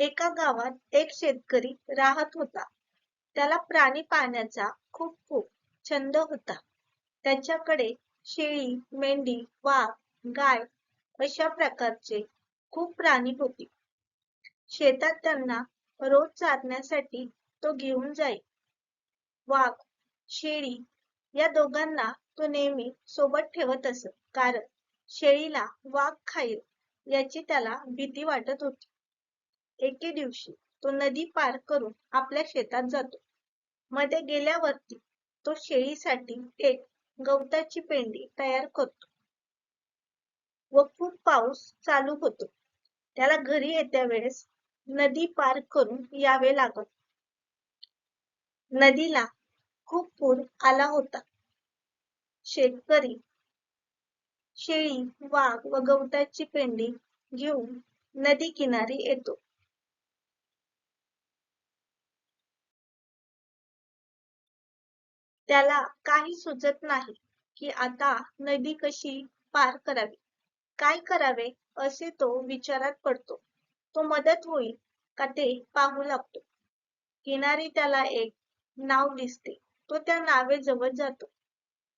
एका गावात एक शेतकरी राहत होता. त्याला प्राणी पाळण्याचा खूप खूप छंद होता. त्याच्याकडे शेळी, मेंढी, वाघ, गाय अशा प्रकारचे खूप प्राणी होते. शेतात त्यांना रोज चारण्यासाठी तो घेऊन जाई. वाघ, शेळी या दोघांना तो नेहमी सोबत ठेवत असत कारण शेळीला वाघ खाईल याची त्याला भीती वाटत होती. एके दिवशी तो नदी पार करून आपल्या शेतात जातो. मध्ये गेल्यावरती तो शेळीसाठी एक गवताची पेंडी तयार करतो. व खूप पाऊस चालू होतो. त्याला घरी येत्या वेळेस नदी पार करून यावे लागत. नदीला खूप पूर आला होता. शेतकरी शेळी, वाघ व गवताची पेंडी घेऊन नदी किनारी येतो. त्याला काही सुचत नाही की आता नदी कशी पार करावी. काय करावे असे तो विचारात पडतो. तो मदत होईल का ते पाहू लागतो. किनारी त्याला एक नाव दिसते. तो त्या नावेजवळ जातो.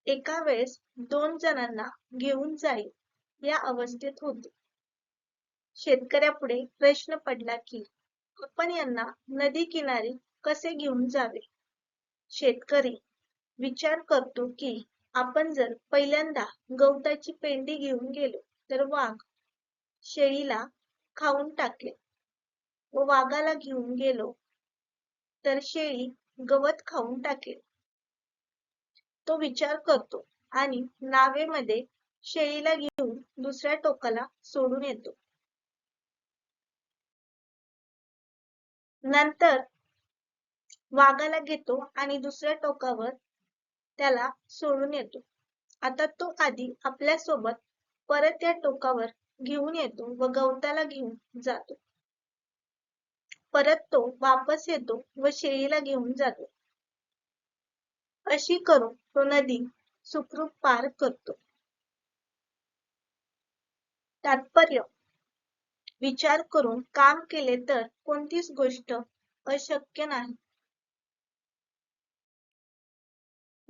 एका वेळेस दोन जणांना घेऊन जाईल या अवस्थेत होते. शेतकऱ्यापुढे प्रश्न पडला की आपण यांना नदी किनारी कसे घेऊन जावे? शेतकरी विचार करतो की आपण जर पहिल्यांदा गवताची पेंडी घेऊन गेलो तर वाघ शेळीला खाऊन टाकेल व वाघाला घेऊन गेलो तर शेळी गवत खाऊन टाकेल. तो विचार करतो आणि नावेमध्ये शेळीला घेऊन दुसऱ्या टोकाला सोडून येतो. नंतर वाघाला घेतो आणि दुसऱ्या टोकावर त्याला सोडून येतो. आता तो आधी आपल्यासोबत परत या टोकावर घेऊन येतो व गवताला घेऊन जातो. परत तो वापस येतो व शेळीला घेऊन जातो. अशी करून तो नदी सुखरूप पार करतो. तात्पर्य विचार करून काम केले तर कोणतीच गोष्ट अशक्य नाही.